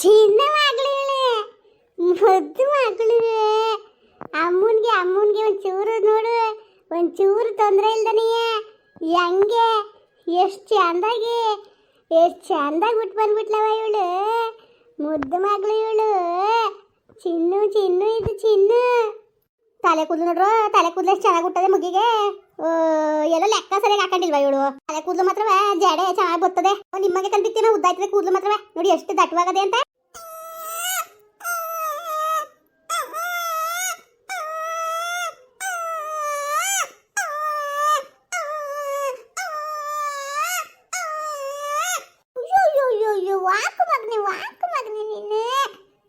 ಚಿನ್ನ ಮಗಳಿಳೆ ಮುದ್ದು ಮಗಳಿವೆ ಅಮ್ಮನ್ಗೆ ಅಮ್ಮನ್ಗೆ ಒಂಚೂರು ನೋಡು. ಒಂಚೂರು ತೊಂದರೆ ಇಲ್ದನೆಯ ಹೆಂಗೆ? ಎಷ್ಟು ಚಂದಾಗಿ ಎಷ್ಟು ಚಂದಾಗಿ ಬಿಟ್ಟು ಬಂದ್ಬಿಟ್ಲವ ಇವಳು? ಮುದ್ದು ಮಗಳು ಇವಳು. ಚಿನ್ನು ಚಿನ್ನು ಇದು ಚಿನ್ನು. ತಲೆ ಕೂದಲು ನೋಡ್ರು, ತಲೆ ಕೂದಲು ಎಷ್ಟು ಚೆನ್ನಾಗಿ ಹುಟ್ಟದೆ ಓ, ಎಲ್ಲ ಲೆಕ್ಕ ಸರಿಯಾಗಿ ಹಾಕೊಂಡಿಲ್ವಾ ಇವಳು? ತಲೆ ಕೂದಲು ಮಾತ್ರವೇ, ಜಡೆ ಚೆನ್ನಾಗಿ ಬರ್ತದೆ ನಿಮಗೆ ಕಂಡಿತ್ತೀನ ಉದ್ದಾಯ್ತದೆ ಕೂದಲು ಮಾತ್ರವೇ. ನೋಡಿ ಎಷ್ಟು ದಟ್ಟವಾಗದೆ ಅಂತ. ವಾಕು ಮಗನೆ ವಾಕು ಮಗನೆ ನೀನು.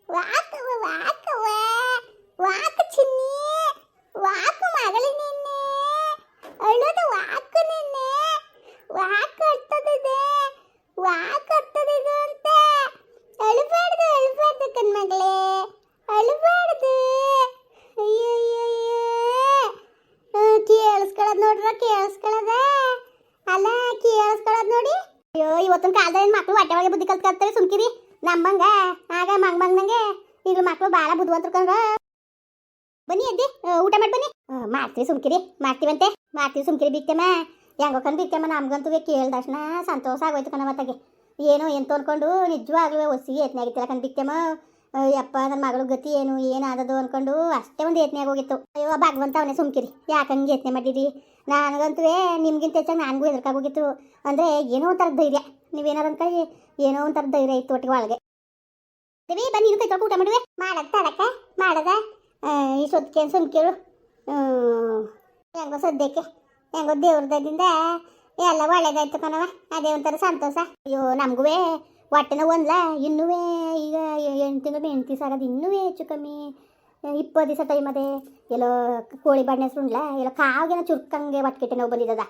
ವಾಕವ ವಾಕವ ವಾಕು ಚಿನ್ನಿ. ವಾಕು ಮಗಳು ನಿನ್ನೆ ಅಳೋದು ವಾಕು ನಿನ್ನೆ ವಾಕು ಅರ್ತದಿದೆ ವಾಕು ಅರ್ತದಿದೆ ಅಂತ ಅಳಬಾರ್ದು ಅಳಬಾರ್ದು ಕಣ್ಮಗಳೇ ಅಳಬಾರ್ದು ಅಯ್ಯೋ ಕೇಳಿಸ್ಕೊಳ್ಳೋದು ನೋಡ್ರ ಕೇಳಿಸ್ಕೊಳ್ಳೋದ ಅಲ್ಲ ಕೇಳಿಸ್ಕೊಳ್ಳೋದು ನೋಡಿ ಅಯ್ಯೋ ಇವತ್ತಿನ ಕಾಲದಲ್ಲಿ ಮಕ್ಕಳು ಹೊಟ್ಟೆ ಒಳಗೆ ಬುದ್ಧಿ ಕಲ್ತ್ಕೊಳ್ತಾರೆ ಸುಮ್ಕಿರಿ. ನಮ್ಮಂಗ, ಆಗ ಮಂಗ್ ಮಂಗ್ನಂಗೆ ಈಗ ಮಕ್ಕಳು ಭಾಳ ಬುದ್ಧಿವಂತರು ಕಂಡ್ರ ಬನ್ನಿ ಅದ್ದಿ ಊಟ ಮಾಡಿ ಬನ್ನಿ. ಮಾಡ್ತೀವಿ ಸುಮ್ಕಿರಿ, ಮಾಡ್ತೀವಂತೆ. ಮಾಡ್ತೀವಿ ಸುಮ್ಕಿರಿ ಬಿಕ್ಕಮ್ಮ ಹೆಂಗೋ ಕಂಡು ಬಿತ್ತಮ್ಮ ನಮ್ಗಂತೂ ಕೇಳ್ದಕ್ಷಣ ಸಂತೋಷ ಆಗೋಯ್ತು ಕಣ ಮತ್ತಾಗೆ ಏನೋ ಎಂತ ಅನ್ಕೊಂಡು ನಿಜವಾಗ್ಲೂ ಒಸಿ ಯತ್ನೆ ಆಗಿತ್ತಿಲ್ಲ ಕಂಡು ಬಿತ್ತಮ್ಮ ಯಪ್ಪ ನನ್ನ ಮಗಳು ಗತಿ ಏನು, ಏನಾದದು ಅನ್ಕೊಂಡು ಅಷ್ಟೇ ಒಂದು ಯತ್ನೆ ಆಗೋಗಿತ್ತು. ಅಯ್ಯೋ ಭಗವಂತ ಅವನೇ ಸುಮ್ಕಿರಿ. ಯಾಕಂಗೆ ಯತ್ನೆ ಮಾಡಿರಿ? ನನಗಂತೂ ನಿಮ್ಗಿಂತ ಹೆಚ್ಚಾಗಿ ನನಗೂ ಎದುರ್ಕಾಗೋಗಿತ್ತು ಅಂದರೆ ಏನೋ ಒಂಥರ ಧೈರ್ಯ. ನೀವೇನಾರು ಅಂತ ಏನೋ ಒಂಥರ ಧೈರ್ಯ ಇತ್ತು ಒಟ್ಟಿಗೆ ಒಳಗೆ. ದೇವಿ, ಬನ್ನಿ ನೀನು ಕೈ ತೊಳ್ಕೊ ಊಟ ಮಾಡುವೆ. ಮಾಡದ. ಈ ಮಾಡದ ಏನು ಸುಮ್ಕಿರು? ಹೆಂಗೋ ಸದ್ಯಕ್ಕೆ, ಹೆಂಗೋ ದೇವ್ರದಿಂದ ಎಲ್ಲ ಒಳ್ಳೇದಾಯ್ತು ಕಣವ ಅದೇ ಒಂಥರ ಸಂತೋಷ. ಅಯ್ಯೋ ನಮಗೂ ಹೊಟ್ಟೆನ ಒಂದ್ಲ ಇನ್ನೂ ಈಗ ಎಂಟು ತಿಂಗಳು ಎಂಟು ದಿವಸ ಆಗೋದು ಇನ್ನೂ ಹೆಚ್ಚು ಕಮ್ಮಿ. ಇಪ್ಪತ್ತು ದಿವಸ ಟೈಮ್ ಅದೇ. ಎಲ್ಲೋ ಕೋಳಿ ಬಾಡ್ನೆ ಸುಂಡ್ಲ ಎಲ್ಲ ಕಾವಿಗೆನ ಚುರ್ಕಂಗೆ ಹೊಟ್ಟೆ ನೋವು ಬಂದಿದ್ದದ.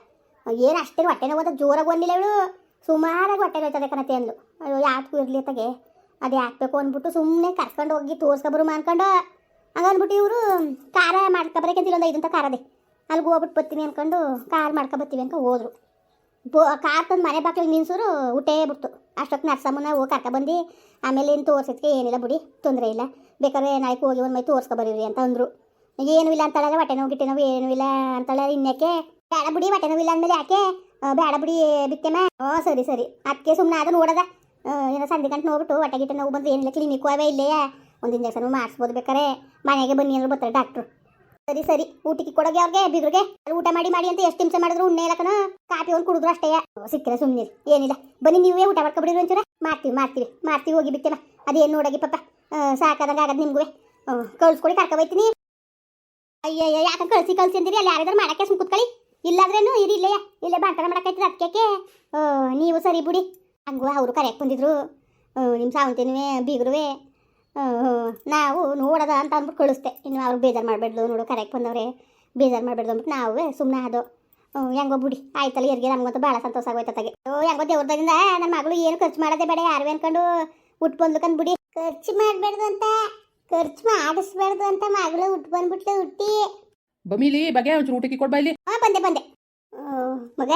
ಏನು ಅಷ್ಟೇ ಹೊಟ್ಟೆ ನೋವು ಜೋರಾಗಿ ಬಂದಿಲ್ಲ ಇವಳು. ಸುಮಾರಾಗಿ ಹೊಟ್ಟೆ ನೋಯ್ತದೆ ಕಣತೆ ಅಂದ್ಲು. ಅಯ್ಯೋ ಯಾಕೆ ಇರಲಿ ತಗೆ ಅದು ಹಾಕ್ಬೇಕು ಅಂದ್ಬಿಟ್ಟು ಸುಮ್ಮನೆ ಕರ್ಕೊಂಡು ಹೋಗಿ ತೋರ್ಸ್ಕೊಬರು ಅನ್ಕೊಂಡು. ಹಂಗಂದ್ಬಿಟ್ಟು ಇವರು, ಖಾರ ಮಾಡ್ಕೊಬರಕ್ಕೆ ಒಂದು ಐದಂತ ಖಾರದೆ ಅಲ್ಲಿಗೆ ಹೋಗ್ಬಿಟ್ಟು ಬರ್ತೀನಿ ಅನ್ಕೊಂಡು ಕಾರ್ ಮಾಡ್ಕೊಬರ್ತೀವಿ ಅಂತ ಹೋದ್ರು. ಬೋ ಕಾರ್ ತಂದು ಮನೆ ಬಾಗಿಲಿಗೆ ನಿನ್ಸೂರು ಊಟೇ ಬಿಡ್ತು. ಅಷ್ಟೊತ್ತು ನರ್ಸಮ್ಮನ ಹೋಗಿ ಕರ್ಕೊಬಂದು ಆಮೇಲೆ ಏನು ತೋರ್ಸಿದ್ಕೆ ಏನಿಲ್ಲ ಬಿಡಿ, ತೊಂದರೆ ಇಲ್ಲ. ಬೇಕಾದ್ರೆ ನಾಯ್ಕು ಹೋಗಿ ಒಂದು ಮೈ ತೋರ್ಸ್ಕೊಬರೀರಿ ಅಂತ ಅಂದರು. ಏನೂ ಇಲ್ಲ ಅಂತಾಳೆ ಹೊಟ್ಟೆ ನೋವು, ಗಿಟ್ಟೆ ನೋವು ಏನೂ ಇಲ್ಲ ಅಂತಾಳೆ ಇನ್ಯಾಕೆ? ಬೇಡ ಬಿಡಿ, ಹೊಟ್ಟೆ ನೋವು ಇಲ್ಲ ಅಂದಮೇಲೆ ಯಾಕೆ? ಬೇಡ ಬಿಡಿ ಬಿತ್ತೆಮ್ಮ ಓ, ಸರಿ ಸರಿ. ಅದಕ್ಕೆ ಸುಮ್ಮನೆ ಅದು ನೋಡದ. ಏನೋ ಸಂಧಿ ಗಂಟೆ ನೋಡ್ಬಿಟ್ಟು ಹೊಟ್ಟೆ ಗಿಟ್ಟೆ ನೋವು ಬಂದ್ರೆ ಏನಿಲ್ಲ, ಕ್ಲಿನಿಕ್ ಅವೇ ಇಲ್ಲೇ ಒಂದು ಇಂಜೆಕ್ಷನ್ ಮಾಡಿಸ್ಬೋದು ಬೇಕಾರೆ ಮನೆಗೆ ಬನ್ನಿ ಅಂದ್ರೆ ಬರ್ತಾರೆ ಡಾಕ್ಟ್ರು. ಸರಿ ಸರಿ. ಊಟಕ್ಕೆ ಕೊಡೋಗೆ ಅವ್ರಿಗೆ, ಬಿದ್ರಿಗೆ. ಊಟ ಮಾಡಿ ಮಾಡಿ ಅಂತ ಎಷ್ಟು ನಿಮಿಷ ಮಾಡಿದ್ರು ಉಣ್ಣೆ ಇಲ್ಲಕನ? ಕಾಫಿ ಒಂದು ಕುಡಿದ್ರು ಅಷ್ಟೇ. ಸಿಕ್ಕರೆ ಸುಮ್ಮನೆ ಏನಿಲ್ಲ. ಬನ್ನಿ, ನೀವೇ ಊಟ ಮಾಡ್ಕೊಬಿಡಿದ್ರು ಒಂಚೂರ. ಮಾಡ್ತೀವಿ ಮಾಡ್ತೀವಿ. ಮಾಡ್ತೀವಿ, ಹೋಗಿ ಬಿತ್ತೇನ ಅದೇನು ನೋಡಗಿ ಪಾಪ. ಸಾಕಾದಂಗೆ ಆಗದ್ ನಿಮ್ಗೂ ಕಳ್ಸ್ಕೊಡಿ, ಕರ್ಕೊ ಹೋಯ್ತೀನಿ. ಅಯ್ಯಯ್ಯ ಯಾಕೆ ಕಳ್ಸಿ ಕಳ್ಸಿ ಅಂದಿರಿ? ಅಲ್ಲಿ ಯಾರಾದ್ರೂ ಮಾಡಕ್ಕೆ ಸುಮ್ ಕುತ್ಕೊಳ್ಳಿ. ಇಲ್ಲಾದ್ರೇನು, ಇರಿ ಇಲ್ಲೇ ಇಲ್ಲೇ ಬಾಂಕಣ ಮಾಡಕ್ಕೈತಿ ಅದಕ್ಕೆ? ನೀವು ಸರಿ ಬಿಡಿ. ಹಂಗೂ ಅವರು ಕರೆಯಕ್ಕೆ ಬಂದಿದ್ರು. ನಿಮ್ಮ ಸಾವಂತಿನೂ ಬೀಗರುವೆ. ನಾವು ನೋಡದ ಅಂತ ಅಂದ್ಬಿಟ್ಟು ಕಳಿಸ್ದೆ. ಇನ್ನು ಅವ್ರು ಬೇಜಾರು ಮಾಡಬೇಡ್ದು ನೋಡು ಕರೆಕ್ಟ್ ಬಂದವ್ರೆ. ಬೇಜಾರು ಮಾಡಬೇಡ್ದು ಅಂದ್ಬಿಟ್ಟು ನಾವು ಸುಮ್ಮನೆ ಅದು ಹೆಂಗೋ ಬಿಡಿ. ಆಯ್ತಲ್ಲ ಇರ್ಗೆ ನಮ್ಗಂತೂ ಭಾಳ ಸಂತೋಷ ಆಗೋಯ್ತು ತಗೆ ಓ ಹೆಂಗೋ ದೇವ್ರದಾಗಿಂದ ನನ್ನ ಮಗಳು ಏನು ಖರ್ಚು ಮಾಡೋದೇ ಬೇಡ ಯಾರು ಅನ್ಕೊಂಡು ಉಟ್ಟು ಬಂದ್ಕಂದು ಬಿಡಿ. ಖರ್ಚು ಮಾಡಬೇಡ್ದು ಅಂತ ಖರ್ಚು ಮಾಡಿಸ್ಬಾರ್ದು ಅಂತ ಮಗಳು ಉಟ್ ಬಂದ್ಬಿಟ್ಲು ಹುಟ್ಟಿ. ಬಮೀಲಿ ಬಗೆ ಒಂಚೂರು ಊಟಕ್ಕೆ ಕೊಡ್ಬಾ ಇಲ್ಲಿ. ಹಾಂ ಬಂದೆ ಬಂದೆ. ಮಗ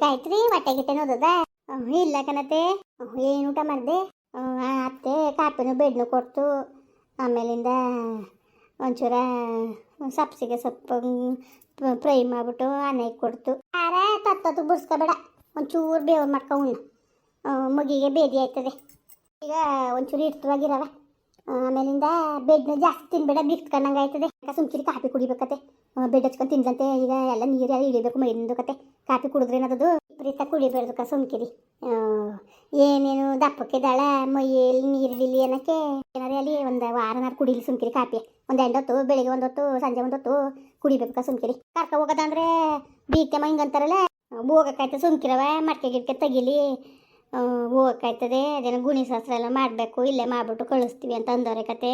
ಗಾಯತ್ರಿ ಹೊಟ್ಟೆ ಗಿಟ್ಟೆ ನೋದದ? ಇಲ್ಲ ಕಣತೆ. ಏನು ಊಟ ಮಾಡಿದೆ? ಅತ್ತೆ ಕಾಪಿನೂ ಬೆಡ್ನು ಕೊಡ್ತು. ಆಮೇಲಿಂದ ಒಂಚೂರ ಸಪ್ಸಿಗೆ ಸೊಪ್ಪು ಫ್ರೈ ಮಾಡಿಬಿಟ್ಟು ಅನ್ನಕ್ಕೆ ಕೊಡ್ತು. ಖಾರ ತತ್ತತ್ತು ಬುಡ್ಸ್ಕೊಬೇಡ, ಒಂಚೂರು ಬೇವು ಮಾಡ್ಕೊ ಮಗಿಗೆ ಬೇದಿ ಆಯ್ತದೆ. ಈಗ ಒಂಚೂರು ಇರ್ತವಾಗಿರವ. ಆಮೇಲಿಂದ ಬೆಡ್ನ ಜಾಸ್ತಿ ತಿನ್ಬೇಡ ಬಿಟ್ಕೊಂಡಂಗೆ ಆಯ್ತದೆ. ಸುಮ್ಕಿರಿ ಕಾಫಿ ಕುಡಿಬೇಕತ್ತೆ. ಬೆಡ್ ಹಚ್ಕೊಂಡು ತಿನ್ಲಂತೆ. ಈಗ ಎಲ್ಲ ನೀರು ಎಲ್ಲ ಇಳಿಬೇಕು ಮೈಂದು ಕತೆ. ಕಾಫಿ ಕುಡಿದ್ರೆ ಏನದದು? ವಿಪರೀತ ಕುಡಿಬಾರ್ದು ಕ ಸುಮ್ಕಿರಿ ಏನೇನು ದಪ್ಪಕ್ಕೆ ದಳ, ಮೈಯಲ್ಲಿ ನೀರಿಡಿಲಿ ಏನಕ್ಕೆ ಏನಾರ ಅಲ್ಲಿ ಒಂದು ವಾರನಾರು ಕುಡಿಲಿ ಸುಮ್ಕಿರಿ ಕಾಪಿ ಒಂದು ಎಂಟೊತ್ತು ಬೆಳಿಗ್ಗೆ ಒಂದೊತ್ತು, ಸಂಜೆ ಒಂದೊತ್ತು ಕುಡಿಬೇಕು ಸುಮ್ಕಿರಿ ಕರ್ಕ ಹೋಗೋದಂದ್ರೆ ಬೀಕೆ ಹಿಂಗಂತಾರಲ್ಲ ಹೋಗಕ್ಕಾಯ್ತದೆ ಸುಮ್ಕಿರವ ಮಟ್ಕೆ ಗಿಡ್ಕೆ ತೆಗಿಲಿ. ಹೋಗಕ್ಕಾಯ್ತದೆ ಅದೇನೋ ಗುಣಿ ಶಾಸ್ತ್ರ ಎಲ್ಲ ಮಾಡಬೇಕು, ಇಲ್ಲೇ ಮಾಡ್ಬಿಟ್ಟು ಕಳಿಸ್ತೀವಿ ಅಂತ ಅಂದವ್ರೆ ಕತೆ.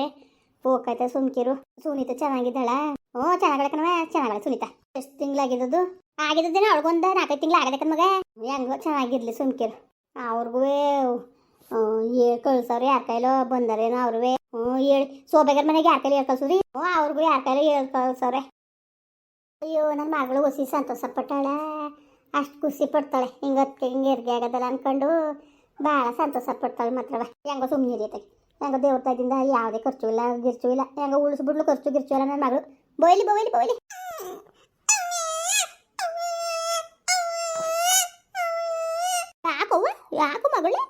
ಹೋಗಕ್ಕಾಯ್ತದೆ ಸುಮ್ಕಿರು. ಸುನೀತ ಚೆನ್ನಾಗಿದ್ದಾಳ? ಹ್ಞೂ ಚೆನ್ನಾಗಿ ಕಣವ ಚೆನ್ನಾಗಳೆ ಸುನೀತಾ. ಎಷ್ಟು ತಿಂಗಳಾಗಿದ್ದದು? ಆಗಿದ್ದೇನೋ ಅವಳಿಗೊಂದು ನಾಲ್ಕು ತಿಂಗಳು ಆಗದೆ ಮಗ. ಹೆಂಗೋ, ಚೆನ್ನಾಗಿರ್ಲಿ ಸುಮ್ಕಿರು. ಅವ್ರಿಗೂ ಹೇಳಿ ಕಳ್ಸವ್ರಿ ಯಾರ ಕೈಲೋ ಬಂದಾರೇನೋ ಅವ್ರೇ ಹ್ಞೂ, ಹೇಳಿ. ಸೋಬೇಗರ್ ಮನೆಗೆ ಯಾರ ಕೈಲಿ ಹೇಳಿ ಕಳ್ಸೋದ್ರಿ ಹ್ಞೂ, ಅವ್ರಿಗೂ ಯಾರ ಕೈಲಿ ಹೇಳಿ ಕಳ್ಸವ್ರೆ ಅಯ್ಯೋ ನನ್ನ ಮಗಳು ಹೊಸಿ ಸಂತೋಷ ಪಟ್ಟಾಳೆ ಅಷ್ಟು ಖುಷಿ ಪಡ್ತಾಳೆ. ಹಿಂಗೆ ಹಿಂಗೆ ಹೆರಿಗೆ ಆಗೋದಲ್ಲ ಅನ್ಕೊಂಡು ಭಾಳ ಸಂತೋಷ ಪಡ್ತಾಳೆ ಮಾತ್ರವ. ಹೆಂಗೋ ಸುಮ್ಮನೆ ಇರೈತೆ ಹೆಂಗೋ ದೇವ್ರ ತಾಯ್ದಿಂದ ಯಾವುದೇ ಖರ್ಚು ಇಲ್ಲ, ಗಿರ್ಚು ಇಲ್ಲ. ಹೆಂಗೋ ಉಳಿಸ್ಬಿಡ್ಲು ಖರ್ಚು ಗಿರ್ಚು ಇಲ್ಲ ನನ್ನ ಮಗಳು. ಬೋಯ್ಲಿ ಬೋಯ್ಲಿ ಬೋಯ್ಲಿ. ಯಾಕೋ ಮಗಳೇ?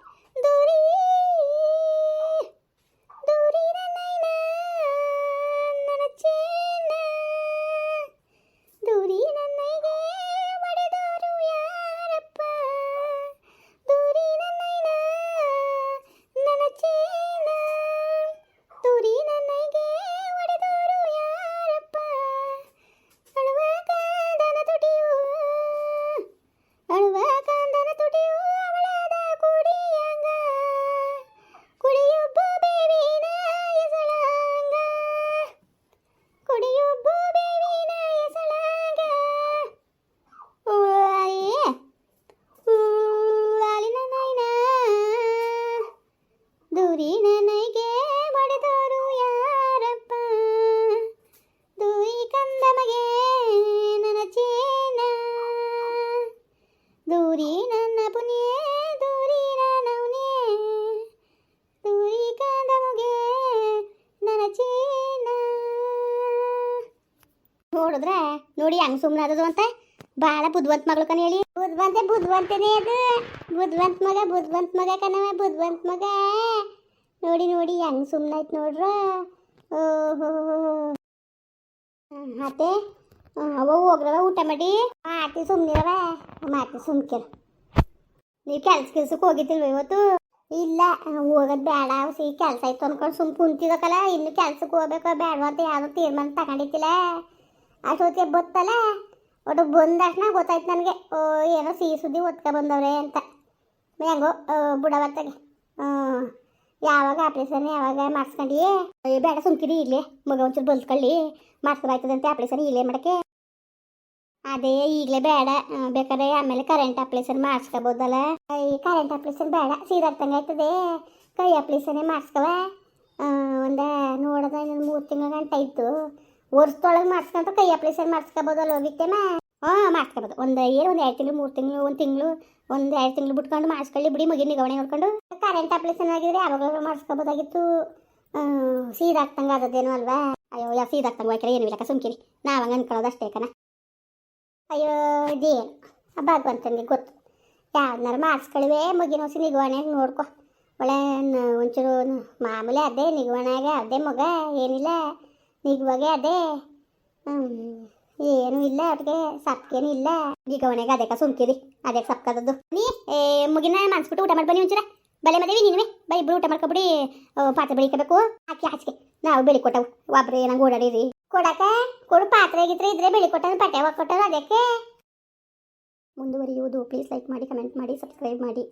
ನೋಡಿದ್ರೆ ನೋಡಿ ಹಂಗೆ ಸುಮ್ಮನೆ ಅದದು ಅಂತ. ಭಾಳ ಬುದ್ಧವಂತ ಮಗಳು ಕಣ ಹೇಳಿ. ಬುದ್ಧಿವಂತೆ, ಬುದ್ಧಿವಂತನೇ ಅದು. ಬುದ್ಧವಂತ ಮಗ, ಬುದ್ಧಿವಂತ ಮಗ ಕಣವ ಬುದ್ಧಿವಂತ ಮಗ. ನೋಡಿ ನೋಡಿ, ಹೆಂಗ್ ಸುಮ್ಮನೆ ಆಯ್ತು ನೋಡ್ರ. ಓಹೋ ಮತ್ತೆ? ಅವ ಹೋಗ್ರವ ಊಟ ಮಾಡಿ? ಮಾಡ್ತಿ ಸುಮ್ಮನಿರವ ಮಾಡ್ತಿ ಸುಮ್ಕಿರ. ನೀವು ಕೆಲ್ಸ ಕೆಲ್ಸಕ್ಕೆ ಹೋಗಿದ್ದಿಲ್ವ ಇವತ್ತು? ಇಲ್ಲ, ಹೋಗೋದು ಬೇಡ ಸಿಹಿ ಕೆಲಸ ಇತ್ತು ಅನ್ಕೊಂಡು ಸುಮ್ ಕುಂತಿದಕ್ಕಲ್ಲ ಇನ್ನು ಕೆಲ್ಸಕ್ಕೆ ಹೋಗ್ಬೇಕು ಬೇಡ ಅಂತ ಯಾವುದೋ ತೀರ್ಮಾನ ತಗೊಂಡಿತ್ತಿಲ್ಲ ಅಷ್ಟೊತ್ತಿಗೆ ಬತ್ತಲ್ಲ ಒಟ್ಟು ಬಂದ ತಕ್ಷಣ ಗೊತ್ತಾಯ್ತು ನನಗೆ. ಓ, ಏನೋ ಸಿಹಿ ಸುದ್ದಿ ಒತ್ಕೊ ಬಂದವ್ರೆ ಅಂತ. ಹೆಂಗೋ ಹ್ಞೂ ಯಾವಾಗ ಆಪ್ರೇಷನ್, ಯಾವಾಗ ಮಾಡಿಸ್ಕೊಂಡು? ಬೇಡ, ಸುಮ್ಕಿರಿ ಇಲ್ಲೇ ಮಗ ಒಂಚೂರು ಬಲ್ತ್ಕೊಳ್ಳಿ ಮಾಡಿಸ್ಕೊಬಾಯ್ತದಂತೆ ಆಪ್ರೇಷನ್ ಇಲ್ಲೇ ಮಾಡಕ್ಕೆ. ಅದೇ, ಈಗಲೇ ಬೇಡ. ಬೇಕಾದ್ರೆ ಆಮೇಲೆ ಕರೆಂಟ್ ಅಪ್ಲೇಷನ್ ಮಾಡಿಸ್ಕೋಬೋದಲ್ಲ. ಈ ಕರೆಂಟ್ ಅಪ್ಲೇಷನ್ ಬೇಡ. ಸೀದಾಗ್ತಂಗೆ ಆಯ್ತದೆ. ಕೈ ಅಪ್ಲೇಷನ್ನೇ ಮಾಡಿಸ್ಕವ ಒಂದು ನೋಡೋದ ಇನ್ನೊಂದು ಮೂರು ತಿಂಗಳ ಗಂಟ ಇತ್ತು ವರ್ಷದೊಳಗೆ ಮಾಡಿಸ್ಕೊಂತ ಕೈ ಅಪ್ಲೇಷನ್ ಮಾಡಿಸ್ಕೋಬೋದಲ್ಲ ವಿಕ್ಟಮ ಹಾಂ, ಮಾಡ್ಸ್ಕೋಬೋದು. ಒಂದು ಏನು ಒಂದು ಎರಡು ತಿಂಗಳು, ಮೂರು ತಿಂಗಳು, ಒಂದು ತಿಂಗಳು, ಒಂದು ಎರಡು ತಿಂಗಳು ಬಿಟ್ಕೊಂಡು ಮಾಡಿಸ್ಕೊಳ್ಳಿ ಬಿಡಿ ಮಗಿನ ನಿಗವಣೆ ನೋಡ್ಕೊಂಡು. ಕರೆಂಟ್ ಅಪ್ಲಿಕೇಶನ್ ಆಗಿದ್ರೆ ಯಾವಾಗಲೂ ಮಾಡಿಸ್ಕೋಬೋದಾಗಿತ್ತು. ಸೀದಾಗ್ತಂಗೆ ಆದದ್ದೇನು ಅಲ್ವಾ? ಅಯ್ಯೋ, ಯಾ ಸೀದಾಗ್ತಂಗೆ ಹೋಯ್ಕರ ಏನು ಇಲ್ಲ ಸುಮ್ಕಿರಿ. ನಾವು ಹಂಗೆ ಅನ್ಕೊಳ್ಳೋದು ಅಷ್ಟೇ ಕಣ. ಅಯ್ಯೋ, ಇದೇನು? ಭಗವಂತನಿಗೆ ಗೊತ್ತು. ಯಾವ್ದನ್ನಾರು ಮಾಡಿಸ್ಕೊಳ್ವೆ ಮಗಿನ ಹೊಸಿ ನಿಗವಣೆಗೆ ನೋಡ್ಕೊ. ಒಳ್ಳೆ ಒಂಚೂರು ಮಾಮೂಲಿ ಅದೇ ನಿಗವಣೆಗೆ ಅದೇ ಮಗ, ಏನಿಲ್ಲ. ನಿಗುವಾಗೆ ಅದೇ? ಹ್ಮ್, ಏನೂ ಇಲ್ಲ ಅದಕ್ಕೆ ಸಪ್ಕೇನು ಇಲ್ಲ. ಈಗ ನಿಗವಣೆಗೆ ಅದಕ್ಕೆ ಸುಮ್ಕಿರಿ ಅದಕ್ಕೆ ಸಪ್ಕದದ್ದು ನೀ ಮುಗಿನ ಮನ್ಸ್ಬಿಟ್ಟು ಊಟ ಮಾಡಿ ಬನ್ನಿ ಒಂಚೂರ. ಬಲೆ ಮದೇವಿ ನೀನುವೆ. ಬೈ ಇಬ್ರು ಊಟ ಮಾಡ್ಕೊಬಿಡಿ. ಪಾತ್ರೆ ಬೆಳಿಕಬೇಕು. ಹಾಕಿ ಹಾಸಿಗೆ ನಾವು ಬೆಳಿ ಕೊಟ್ಟವು. ಒಬ್ರು ಏನಂಗೆ ಓಡಾಡಿರಿ. ಕೊಡಕ ಕೊಡು ಪಾತ್ರೆ ಆಗಿದ್ರೆ ಇದ್ರೆ ಬೆಳಿ ಕೊಟ್ಟನು ಪಟ್ಟೆ ಕೊಟ್ಟರು ಅದಕ್ಕೆ? ಮುಂದುವರಿಯುವುದು. ಪ್ಲೀಸ್ ಲೈಕ್ ಮಾಡಿ ಕಮೆಂಟ್ ಮಾಡಿ ಸಬ್ಸ್ಕ್ರೈಬ್ ಮಾಡಿ.